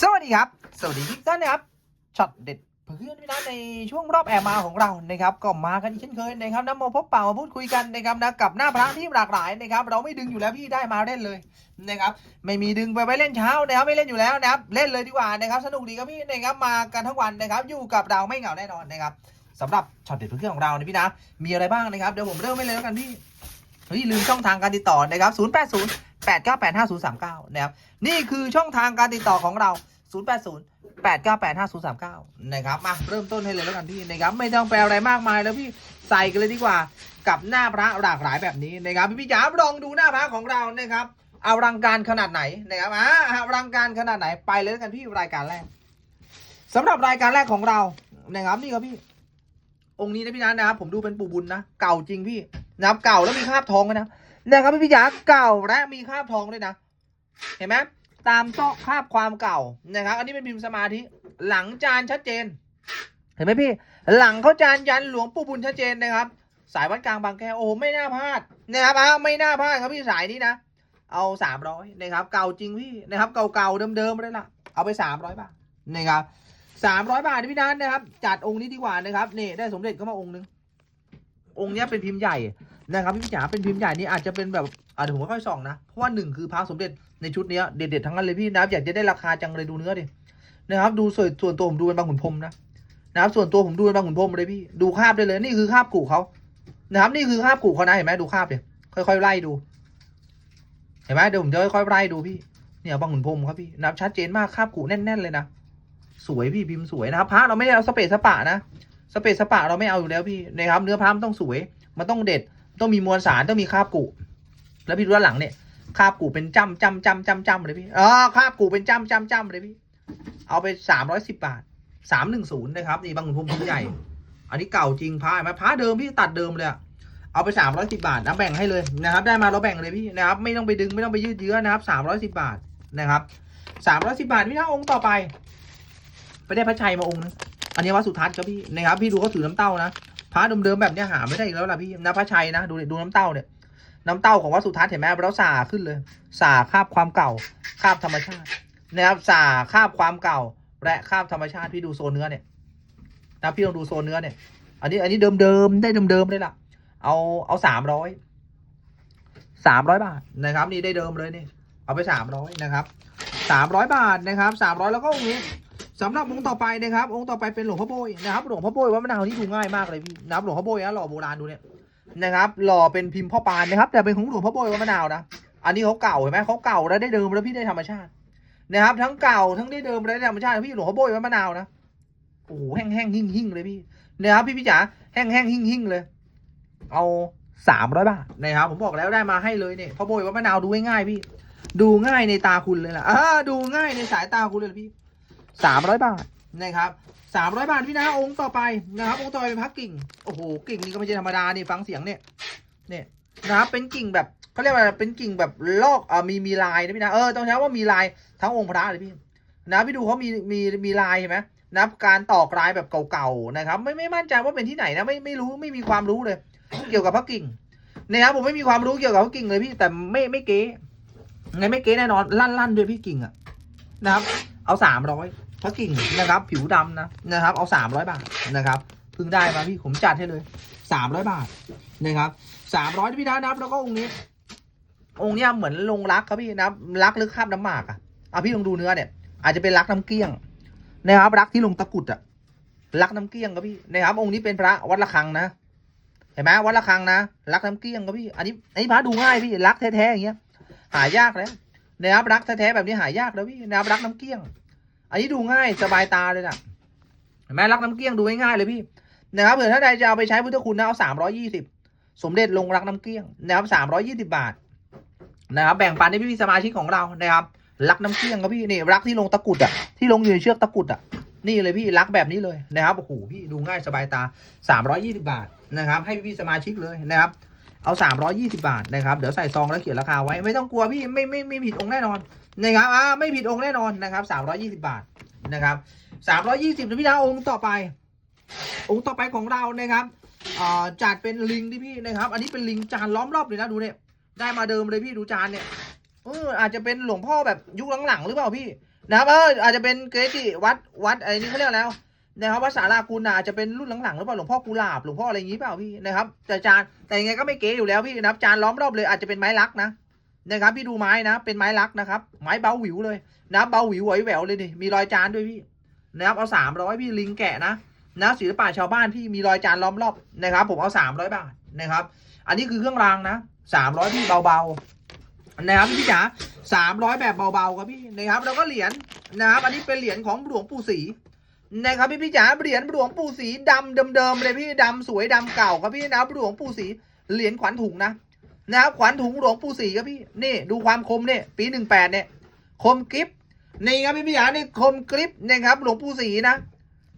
สวัสดีครับ สวัสดีทุกท่านนะครับช็อตเด็ดเพื่อนพี่นะในช่วงรอบแอร์มาของเรานะครับก็มากันเช่นเคยนะครับนะมาพบปะมาพูดคุยกันนะครับนะกับหน้าพระที่หลากหลายนะครับ เราไม่ดึงอยู่แล้วพี่ได้มาเล่นเลยนะครับ ไม่มีดึงไปไว้เล่นเช้านะครับไม่เล่นอยู่แล้วนะครับเล่นเลยดีกว่านะครับ สนุกดีครับพี่นะครับมากันทั้งวันนะครับ อยู่กับเราไม่เหงาแน่นอนนะครับสำหรับช็อตเด็ดเพื่อนของเรานพี่นะมีอะไรบ้างนะครับเดี๋ยวผมเริ่มไม่เลยแล้วกันพี่เฮ้ยลืมช่องทางการติดต่อนะครับ080 8985039นะครับนี่คือช่องทางการติดต่อของเรา 080 8985039นะครับมาเริ่มต้นให้เลยแล้วกันพี่นะครับไม่ต้องแปลอะไรมากมายแล้วพี่ใส่กันเลยดีกว่ากับหน้าพระหลากหลายแบบนี้นะครับพี่พี่จ๋าลองดูหน้าพระของเรานะครับเอลังการขนาดไหนนะครับอ่าอลังการขนาดไหนไปเลยแล้วกันพี่รายการแรกสำหรับรายการแรกของเรานะครับนี่ครับพี่ องค์นี้นะพี่นะนะครับผมดูเป็นปู่บุญนะเก่าจริงพี่นะครับเก่าแล้วมีคราบทองนะ นะครับพี่พิยาเก่าและมีคราบทองด้วยนะ เห็นไหมตามซอกคราบความเก่านะครับ อันนี้เป็นพิมพ์สมาธิหลังจานชัดเจน เห็นไหมพี่ หลังเขาจานยันหลวงปู่บุญชัดเจนนะครับ สายวัดกลางบางแก้วโอ้โหไม่น่าพลาดนะครับอะไม่น่าพลาดครับพี่สายนี้นะเอาสามร้อยนะครับ เก่าจริงพี่นะครับเก่าๆเดิมๆเลยล่ะเอาไปสามร้อยบาทนะครับสามร้อยบาทพี่นัทนะครับ จัดองค์นี้ดีกว่านะครับนี่ได้สมเด็จเข้ามาองค์นึง องค์เนี้ยเป็นพิมพ์ใหญ่นะครับพี่จ๋าเป็นพิมพ์ใหญ่นี่อาจจะเป็นแบบอ่าเดี๋ยวผมค่อยส่องนะเพราะว่าหนึ่งคือพระสมเด็จในชุดเนี้ยเด็ดๆทั้งนั้นเลยพี่นะครับอยากจะได้ราคาจังเลยดูเนื้อดินะครับดูส่วนส่วนตัวผมดูเป็นบางขุนพรมนะนะครับส่วนตัวผมดูเป็นบางขุนพรมเลยพี่ดูคาบได้เลยนี่คือคาบกู่เขานะครับนี่คือคาบกู่เขานะเห็นไหมดูคาบเนี่ยค่อยๆไล่ดู เห็นไหมเดี๋ยวผมจะค่อยๆไล่ดูพี่เนี่ยบางขุนพรมครับพี่นะครับชัดเจนมากคาบกู่แน่นๆเลยนะสวยพี่พิมพ์สวยนะครับพระเราไม่ได้เอาสเปซสปะนะ สเปซสปะเราไม่เอาอยู่แล้วพี่นะครับ เนื้อพระมันต้องสวย มันต้องเด็ด ต้องมีมวลสารต้องมีคาบกุแล้วพี่ดูด้านหลังเนี่ยคาบกุเป็นจ้ำจ้ำจ้ำจ้ำจ้ำเลยพี่เออคาบกุเป็นจ้ำจ้ำจ้ำเลยพี่ เอาไปสามร้อยสิบบาทสามหนึ่งศูนย์นะครับนี่บางขุนพรมพิมพ์ใหญ่ อันนี้เก่าจริงพระเห็นไหมพระเดิมพี่ตัดเดิมเลยอะเอาไปสามร้อยสิบาทนะแบ่งให้เลยนะครับ ได้มาเราแบ่งเลยพี่นะครับ ไม่ต้องไปดึงไม่ต้องไปยืดเยื้อนะครับสามร้อยสิบาทนะครับสามร้อยสิบาทพี่นะองค์ต่อไป ไปได้พระชัยมาองค์นึง อันนี้วัดสุทัศน์ครับพี่นะครับพี่ดูเขาถือน้ำเต้านะพระเดิมๆแบบเนี้ยหาไม่ได้อีกแล้วล่ะพี่นะพระชัยนะดูดูน้ำเต้าเนี่ยน้ำเต้าของวัดสุทัศน์เห็นไหมแล้วสาขึ้นเลย สาคาบความเก่าคาบธรรมชาตินะครับสาคาบความเก่า และคาบธรรมชาติพี่ดูโซนเนื้อเนี่ยนะพี่ลองดูโซนเนื้อเนี่ย อันนี้อันนี้เดิมๆได้เดิมๆเลยล่ะ เอาเอาสามร้อยสามร้อยบาทนะครับ นี่ได้เดิมเลยนี่เอาไปสามร้อยนะครับสามร้อยบาทนะครับสามร้อยแล้วก็องค์นี้ สำหรับองค์ต่อไปนะครับ องค์ต่อไปเป็นหลวงพ่อโบยนะครับ หลวงพ่อโบยวัดมะนาวนี่ดูง่ายมากเลยพี่นะครับหลวงพ่อโบยนะหล่อโบราณดูเนี่ยนะครับหล่อเป็นพิมพ์พ่อปานนะครับ แต่เป็นของหลวงพ่อโบยวัดมะนาวนะอันนี้เขาเก่าเห็นไหมเขาเก่าแล้วได้เดิมแล้วพี่ได้ธรรมชาตินะครับ ทั้งเก่าทั้งได้เดิมและได้ธรรมชาติพี่หลวงพ่อโบยวัดมะนาวนะโอ้โหแห้งแห้งหิ่งหิ่งเลยพี่นะครับพี่พี่จ๋าแห้งแห้งหิ่งหิ่งเลย เอาสามร้อยบาทนะครับผมบอกแล้วได้มาให้เลยเนี่ยพ่อโบยวัดมะนาวดูง่ายๆพี่ ดูง่ายในตาคุณเลยล่ะอ่าดูง่ายในสายตาคุณเลยพี่ สามร้อยบาทนะครับสามร้อยบาทพี่นะองค์ต่อไปนะครับ องค์ต่อไปเป็นพักกิ่งโอ้โหกิ่งนี่ก็ไม่ใช่ธรรมดานี่ฟังเสียงเนี่ยเนี่ยนะครับเป็นกิ่งแบบเขาเรียกว่าเป็นกิ่งแบบลอกอ่ามีมีลายนะพี่นะเออต้องใช้ว่ามีลายทั้งองค์พระเลยพี่นะพี่ดูเขามีมีมีลายเห็นไหมนะครับการตอกลายแบบเก่าๆนะครับไม่ไม่มั่นใจว่าเป็นที่ไหนนะไม่ไม่รู้ไม่มีความรู้เลย เกี่ยวกับพระกิ่งนะครับผมไม่มีความรู้เกี่ยวกับพระกิ่งเลยพี่แต่ไม่ไม่เก๊ไงไม่เก๊แน่นอนลั่นล้นด้วยพี่กิ่งอะนะครับ เอาสามร้อย พระกิ่งนะครับ ผิวดำนะนะครับ เอาสามร้อยบาทนะครับเพิ่งได้มาพี่ผมจัดให้เลยสามร้อยบาทนะครับสามร้อยพี่นะนับแล้วก็องค์นี้ องค์เนี้ยเหมือนลงรักครับพี่นะรักหรือคาบน้ำหมากอะอะพี่ลองดูเนื้อเนี่ย อาจจะเป็นรักน้ำเกลี้ยงนะครับรักที่ลงตะกุดอะรักน้ำเกลี้ยงครับพี่นะครับ องค์นี้เป็นพระวัดระฆังนะเห็นไหมวัดระฆังนะรักน้ำเกลี้ยงครับพี่อันนี้อันนี้พระดูง่ายพี่รักแท้ๆอย่างเงี้ยหายากแล้วนะครับรักแท้ๆแบบนี้หายากแล้วพี่นะครับรักน้ำเกลี้ยง อันนี้ดูง่ายสบายตาเลยนะเห็นไหมรักน้ำเกลี้ยงดูง่ายๆเลยพี่นะครับเผื่อถ้าใดจะเอาไปใช้พุทธคุณนะเอาสามร้อยี่สิบสมเด็จลงรักน้ำเกลี้ยงนะครับสามร้อยี่สิบาทนะครับแบ่งปันให้พี่สมาชิกของเรานะครับ รักน้ำเกลี้ยงครับพี่นี่รักที่ลงตะกุดอะที่ลงอยู่ในเชือกตะกุดอะนี่เลยพี่รักแบบนี้เลยนะครับโอ้โหพี่ดูง่ายสบายตาสามร้อยี่สิบาทนะครับ ให้พี่สมาชิกเลยนะครับ เอาสามร้อยี่สิบาทนะครับ เดี๋ยวใส่ซองแล้วเขียนราคาไว้ ไม่ต้องกลัวพี่ ไม่ไม่ไม่ผิดองค์แน่นอนนะครับอ่าไม่ผิดองค์แน่นอนนะครับสามร้อยี่สิบาทนะครับสามร้อยี่สิบนะพี่นะองค์ต่อไป องค์ต่อไปของเรานะครับอ่าจัดเป็นลิงที่พี่นะครับ อันนี้เป็นลิงจานล้อมรอบเลยนะดูเนี่ย ได้มาเดิมเลยพี่ดูจานเนี่ย เอออาจจะเป็นหลวงพ่อแบบยุคหลังๆหรือเปล่าพี่นะครับเอออาจจะเป็นเกจิวัดวัดอะไรนี่เขาเรียกแล้ว นะครับวัดสารากูนาอาจจะเป็นรุ่นหลังๆหรือเปล่าหลวงพ่อกุหลาบหลวงพ่ออะไรอย่างงี้เปล่าพี่นะครับแต่จานแต่ยังไงก็ไม่เก๋อยู่แล้วพี่นะครับจานล้อมรอบเลยอาจจะเป็นไม้ลักนะนะครับพี่ดูไม้นะ เป็นไม้ลักนะครับ ไม้เบาหวิวเลยนับเบาหวิวไหวแหววเลยนี่มีรอยจานด้วยพี่นะครับเอาสามร้อยพี่ลิงแกะนะนะศิลปะชาวบ้านพี่มีรอยจานล้อมรอบนะครับ ผมเอาสามร้อยบาทนะครับ อันนี้คือเครื่องรางนะสามร้อยพี่เบาๆนะครับพี่จ๋าสามร้อยแบบเบาๆครับพี่นะครับ แล้วก็เหรียญนะครับ อันนี้เป็นเหรียญของหลวงปู่ศรี นะครับพี่พี่จ๋าเหรียญหลวงปู่ศรีดำเดิมๆเลยพี่ดำสวยดำเก่าครับพี่นะหลวงปู่ศรีเหรียญขวัญถุงนะนะครับขวัญถุงหลวงปู่ศรีครับพี่นี่ดูความคมเนี่ยปีหนึ่งแปดเนี่ยคมกริปนี่ครับพี่พี่จ๋านี่คมกริปนะครับหลวงปู่ศรีนะ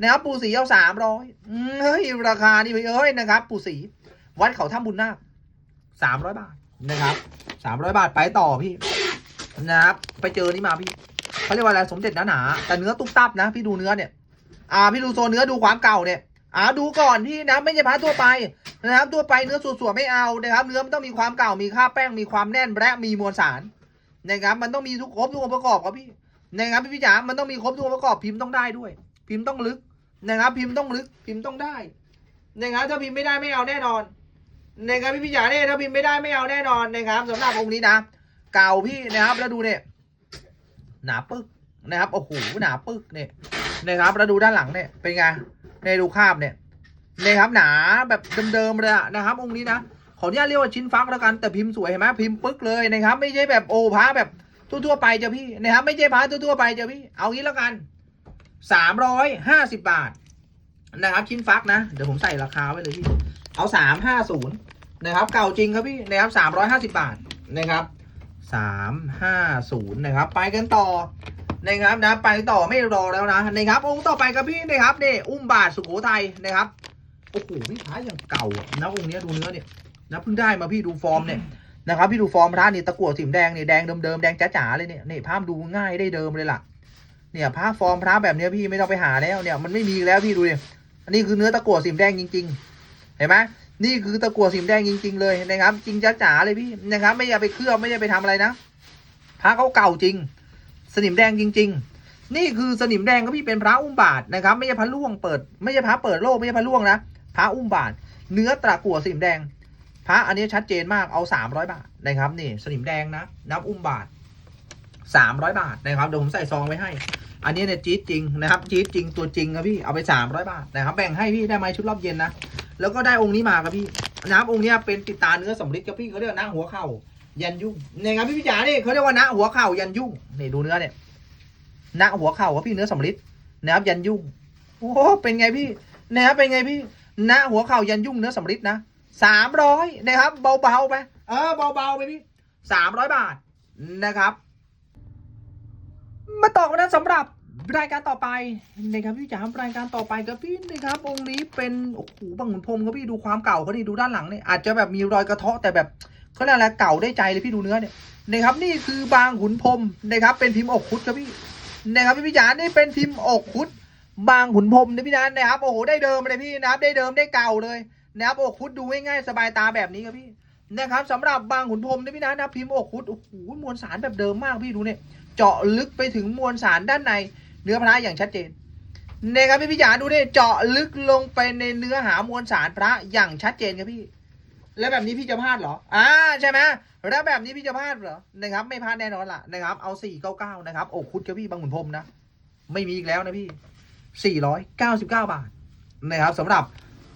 นะครับปู่ศรีเอาสามร้อยเฮ้ยราคานี่เอ้ยนะครับ ปู่ศรีวัดเขาถ้ำบุญนาคสามร้อยบาทนะครับสามร้อยบาทไปต่อพี่นะครับไปเจอนี่มาพี่เขาเรียกว่าอะไรสมเด็จหนาๆแต่เนื้อตุ๊บตับนะ พี่ดูเนื้อเนี่ย อ่าพี่ดูโซเนื้อดูความเก่าเนี่ยอ่าดูก่อนพี่นะไม่ใช่พระทั่วไปนะครับทั่วไปเนื้อส่วยๆไม่เอานะครับ เนื้อมันต้องมีความเก่ามีค่าแป้งมีความแน่นและมีมวลสารนะครับ มันต้องมีทุกครบทุกองค์ประกอบครับพี่นะครับพี่พี่จ๋ามันต้องมีครบทุกองค์ประกอบพิมพ์ต้องได้ด้วย พิมพ์ต้องลึกนะครับ พิมพ์ต้องลึกพิมพ์ต้องได้นะครับถ้าพิมพ์ไม่ได้ไม่เอาแน่นอนนะครับพี่พี่จ๋าเนี่ยถ้าพิมพ์ไม่ได้ไม่เอาแน่นอนนะครับสำหรับองค์นี้นะ เก่าพี่นะครับแล้วดูเนี่ยหนาปึ๊กนะครับโอ้โหหนาปึกเนี่ย นะครับแล้วดูด้านหลังเนี่ยเป็นไงในดูคาบเนี่ยนะครับหนาแบบเดิมๆเลยนะครับ องค์นี้นะขออนุญาตเรียกว่าชิ้นฟักแล้วกันแต่พิมพ์สวยเห็นไหมพิมพ์ปึ๊กเลยนะครับ ไม่ใช่แบบโอพระแบบทั่วๆไปจ้ะพี่นะครับ ไม่ใช่พระทั่วๆไปจ้ะพี่เอางี้แล้วกันสามร้อยห้าสิบบาทนะครับ ชิ้นฟักนะเดี๋ยวผมใส่ราคาไว้เลยพี่เอาสามห้าศูนย์นะครับ เก่าจริงครับพี่นะครับสามร้อยห้าสิบาทนะครับสามห้าศูนย์นะครับ ไปกันต่อ นะครับนะไปต่อไม่รอแล้วนะนะครับองค์ต่อไปครับพี่นะครับนี่อุ้มบาทสุโขทัยนะครับโอ้โหพี่พระอย่างเก่าอะนะองค์เนี้ยดูเนื้อเนี่ยนะเพิ่งได้มาพี่ดูฟอร์มเนี่ยนะครับพี่ดูฟอร์มพระนี่ตะกั่วสีแดงนี่แดงเดิมๆแดงจ๋าๆเลยเนี่ยนี่ภาพดูง่ายได้เดิมเลยล่ะ เนี่ยพระฟอร์มพระแบบเนี้ยพี่ไม่ต้องไปหาแล้วเนี่ยมันไม่มีแล้วพี่ดูดิอันนี้คือเนื้อตะกั่วสีแดงจริง ๆ เห็นไหมนี่คือตะกั่วสีแดงจริง ๆ เลยนะครับ จริงจ๋าๆเลยพี่นะครับ ไม่อยากไปเคลือบไม่อยากไปทำอะไรนะพระเขาเก่าจริง สนิมแดงจริง ๆ นี่คือสนิมแดงก็พี่เป็นพระอุ้มบาทนะครับ ไม่ใช่พระล่วงเปิด ไม่ใช่พระเปิดโลกไม่ใช่พระล่วงนะพระอุ้มบาท เนื้อตะกั่วสนิมแดง พระอันนี้ชัดเจนมากเอาสามร้อยบาทนะครับนี่สนิมแดงนะนับอุ้มบาทสามร้อยบาทนะครับเดี๋ยวผมใส่ซองไว้ให้ อันนี้เนี่ยจี๊ดจริงนะครับจี๊ดจริงตัวจริงครับพี่เอาไปสามร้อยบาทนะครับแบ่งให้พี่ได้ไหมชุดรอบเย็นนะแล้วก็ได้องค์นี้มาครับพี่น้ำองค์นี้เป็นติดตาเนื้อสำริดครับพี่เขาเรียกว่าหน้าหัวเข่า ยันยุ่งเนี่ยครับพี่พิจานี่เขาเรียกว่าหน้าหัวเข่ายันยุ่งนี่ดูเนื้อเนี่ยหน้าหัวเข่าครับพี่เนื้อสำริดนะครับยันยุ่งโอ้โหเป็นไงพี่นะครับเป็นไงพี่หน้าหัวเข่ายันยุ่งเนื้อสำริดนะสามร้อยนะครับ เบาๆไปเออเบาๆไปพี่สามร้อยบาทนะครับ มาต่อกันนะสำหรับรายการต่อไปนะครับพี่จ๋ารายการต่อไปครับพี่นะครับองค์นี้เป็นโอ้โหบางขุนพรมครับพี่ดูความเก่าเขาดิดูด้านหลังเนี่ยอาจจะแบบมีรอยกระเทาะแต่แบบ เขาเรียกอะไรเก่าได้ใจเลยพี่ดูเนื้อเนี่ยนะครับนี่คือบางขุนพรมนะครับเป็นพิมพ์อกคุดครับพี่นะครับพี่พิจ๋านี่เป็นพิมพ์อกคุด บางขุนพรมนะพี่นันนะครับโอ้โหได้เดิมเลยพี่นะครับได้เดิมได้เก่าเลยนะครับอกคุดดูง่ายๆสบายตาแบบนี้ครับพี่นะครับสำหรับบางขุนพรมนะพี่นันนะพิมพ์อกคุดโอ้โหมวลสารแบบเดิมมากพี่ดูเนี่ยเจาะลึกไปถึงมวลสารด้านในเนื้อพระอย่างชัดเจนนะครับพี่พิจารณ์ดูเนี่ยเจาะลึกลงไปในเนื้อหามวลสารพระอย่างชัดเจนครับพี่ แล้วแบบนี้พี่จะพลาดเหรอ อ่าใช่ไหมแล้วแบบนี้พี่จะพลาดเหรอ นะครับ ไม่พลาดแน่นอนล่ะนะครับ เอาสี่เก้าเก้านะครับ โอ้คุดครับพี่บางขุนพรมนะ ไม่มีอีกแล้วนะพี่สี่ร้อยเก้าสิบเก้าบาทนะครับสำหรับ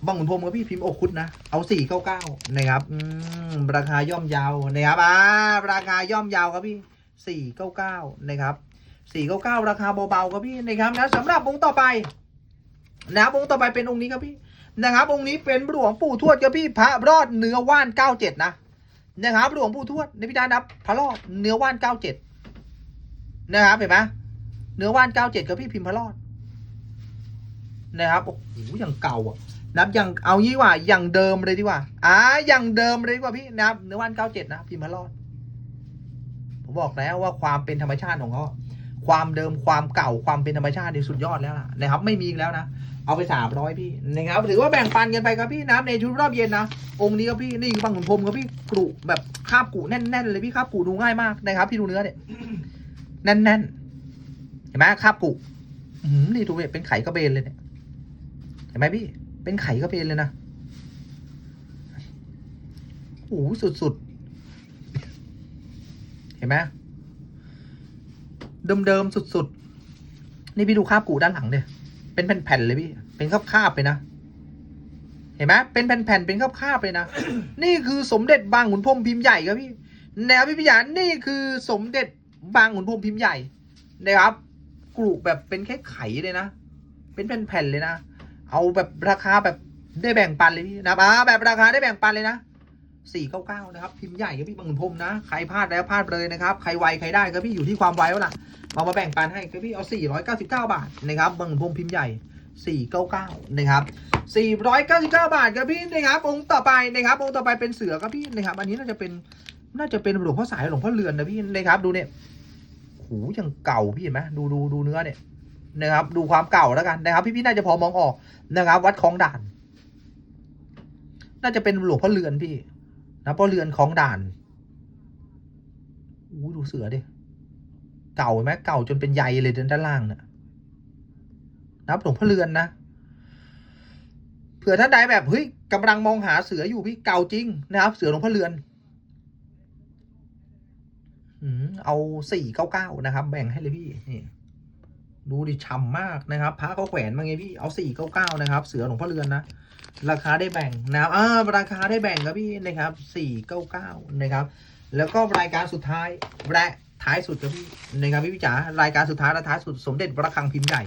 บางขุนพรมครับพี่พิมพ์อกคุดนะ เอาสี่เก้าเก้านะครับอืมราคาย่อมเยาวนะครับ อ่า ราคาย่อมเยาวครับพี่สี่เก้าเก้านะครับสี่เก้าเก้าราคาเบาๆครับพี่นะครับนะสำหรับองต่อไป นะครับองต่อไปเป็นองค์นี้ครับพี่ นะครับองค์นี้เป็นหลวงปู่ทวดครับพี่พระรอดเนื้อว่านเก้าเจ็ดนะนะครับหลวงปู่ทวดในพิจารณาพระรอดเนื้อว่านเก้าเจ็ดนะครับเห็นไหมเนื้อว่านเก้าเจ็ดครับพี่พิมพ์พระรอดนะครับโอ้โหอย่างเก่าอะนับอย่างเอางี้ว่าอย่างเดิมเลยดีกว่าอ่าอย่างเดิมเลยดีกว่าพี่นะครับเนื้อว่านเก้าเจ็ดนะพิมพ์พระรอดผมบอกแล้วว่าความเป็นธรรมชาติของเขา ความเดิมความเก่าความเป็นธรรมชาตินี่สุดยอดแล้วล่ะนะครับไม่มีอีกแล้วนะเอาไปสามร้อยพี่นะครับถือว่าแบ่งปันกันไปครับพี่นะครับในชุดรอบเย็นนะองค์นี้ครับพี่นี่คือบางขุนพรมครับพี่กรุแบบคาบกุแน่นๆเลยพี่คาบกุดูง่ายมากนะครับพี่ดูเนื้อเนี่ยแน่นๆเห็นไหมคาบกุนี่ดูเนี่ยเป็นไข่กระเบนเลยเนี่ยเห็นไหมพี่ เป็นไข่กระเบนเลยนะโอ้โหสุดๆเห็นไหม เดิมๆสุดๆ นี่พี่ดูคาบกูด้านหลังเนี่ย เป็นแผ่นๆเลยพี่ เป็นคาบๆไปนะ เห็นไหมเป็นแผ่นๆ เป็นคาบๆเลยนะ นี่คือสมเด็จบางขุนพรมพิมพ์ใหญ่ครับพี่ แนวพี่พิยานี่คือสมเด็จบางขุนพรมพิมพ์ใหญ่นะครับกรุแบบเป็นแค่ไขเลยนะ เป็นแผ่นๆเลยนะ เอาแบบราคาแบบได้แบ่งปันเลยพี่นะอ่าแบบราคาได้แบ่งปันเลยนะ สี่เก้าเก้านะครับ พิมพ์ใหญ่ครับพี่บางขุนพรมนะ ใครพลาดแล้วพลาดเลยนะครับ ใครไวใครได้ครับพี่อยู่ที่ความไวแล้วล่ะเอามาแบ่งปันให้ครับพี่เอาสี่ร้อยเก้าสิบเก้าบาทนะครับบางขุนพรมพิมพ์ใหญ่สี่เก้าเก้านะครับสี่ร้อยเก้าสิบเก้าบาทครับพี่นะครับองค์ต่อไปนะครับองค์ต่อไปเป็นเสือครับพี่นะครับ อันนี้น่าจะเป็นน่าจะเป็นหลวงพ่อสายหลวงพ่อเรือนนะพี่นะครับดูเนี่ยหูยังเก่าพี่เห็นไหมดูดูดูเนื้อเนี่ยนะครับ ดูความเก่าแล้วกันนะครับ พี่พี่น่าจะพอมองออกนะครับ วัดคลองด่าน น่าจะเป็นหลวงพ่อเรือนพี่ นะพ่อเรือนคลองด่านอู้ดูเสือดิเก่าไหมเก่าจนเป็นใยเลยด้านล่างเนี่ยนะครับหลวงพ่อเรือนนะเผื่อท่านใดแบบเฮ้ยกำลังมองหาเสืออยู่พี่เก่าจริงนะครับ เสือหลวงพ่อเรือนอเอาสี่เก้าเก้านะครับ แบ่งให้เลยพี่นี่ดูดิฉ่ำมากนะครับพระเขาแขวนมาไงพี่เอาสี่เก้าเก้านะครับ เสือหลวงพ่อเรือนนะ ราคาได้แบ่งนะครับอ่าราคาได้แบ่งครับพี่นะครับสี่เก้าเก้านะครับ แล้วก็รายการสุดท้ายและท้ายสุดครับพี่นะครับพี่พิจารายการสุดท้ายและท้ายสุดสมเด็จพระคังพิมพ์ใหญ่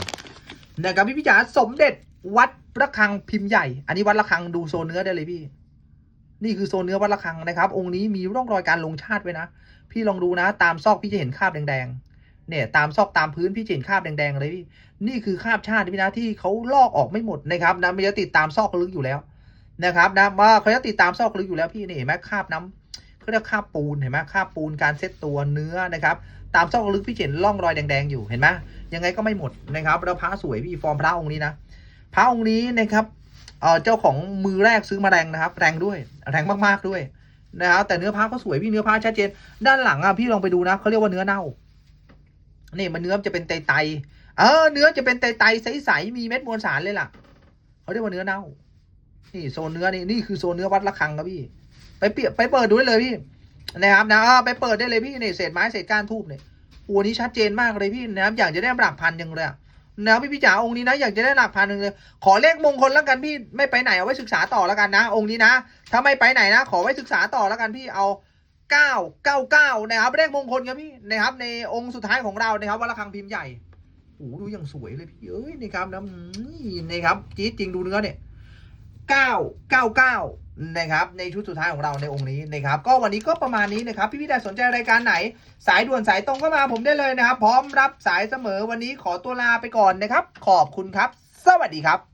นะครับพี่พิจารสมเด็จวัดพระคังพิมพ์ใหญ่ อันนี้วัดระฆังดูโซนเนื้อได้เลยพี่ นี่คือโซนเนื้อวัดระฆังนะครับ องค์นี้มีร่องรอยการลงชาติไว้นะ พี่ลองดูนะ ตามซอกพี่จะเห็นคราบแดงๆ เนี่ยตามซอกตามพื้นพี่เห็นคราบแดงๆเลยพี่นี่คือคราบชาติพี่นะที่เขาลอกออกไม่หมดนะครับนะมันจะติดตามซอกลึกอยู่แล้วนะครับนะว่าเขาจะติดตามซอกลึกอยู่แล้วพี่นี่เห็นไหมคราบน้ำเขาเรียกคราบปูนเห็นไหมคราบปูนการเซตตัวเนื้อนะครับ ตามซอกลึกพี่เห็นร่องรอยแดงๆอยู่เห็นไหมยังไงก็ไม่หมดนะครับแล้วพระสวยพี่ฟอร์มพระองค์นี้นะพระองค์นี้นะครับเออเจ้าของมือแรกซื้อมาแรงนะครับ แรงด้วยแรงมากๆด้วยนะครับแต่เนื้อผ้าก็สวยพี่เนื้อผ้าชัดเจน ด้านหลังอะพี่ลองไปดูนะเขาเรียกว่าเนื้อเน่า นี่มันเนื้อจะเป็นไตไตเออเนื้อจะเป็นไตไตใสๆมีเม็ดมวลสารเลยล่ะเขาเรียกว่าเนื้อเน่า นี่โซนเนื้อนี่นี่คือโซนเนื้อวัดระฆังครับพี่ ไปเปียไปเปิดดูได้เลยพี่นะครับนะไปเปิดได้เลยพี่นี่เศษไม้เศษก้านทูบเนี่ยอ้นี้ชัดเจนมากเลยพี่นะครับอยากจะได้หลักพันยังเลยนะพี่พี่จ๋าองค์นี้นะอยากจะได้หลักพันหนึ่งเลย ขอเลขมงคลแล้วกันพี่ไม่ไปไหนเอาไว้ศึกษาต่อแล้วกันนะ องค์นี้นะ ถ้าไม่ไปไหนนะ ขอไว้ศึกษาต่อแล้วกันพี่เอา เก้าเก้าเก้านะครับเลขมงคลครับพี่นะครับในองค์สุดท้ายของเรานะครับวัดระฆังพิมพ์ใหญ่โอ้ดูอย่างสวยเลยพี่เอ้ยนี่ครับนะนี่ครับจี๊ดจริงดูเนื้อเนี่ยเก้าเก้าเก้านะครับในชุดสุดท้ายของเราในองค์นี้นะครับก็วันนี้ก็ประมาณนี้นะครับพี่พี่ได้สนใจรายการไหน สายด่วนสายตรงก็มาผมได้เลยนะครับ พร้อมรับสายเสมอวันนี้ขอตัวลาไปก่อนนะครับ ขอบคุณครับ สวัสดีครับ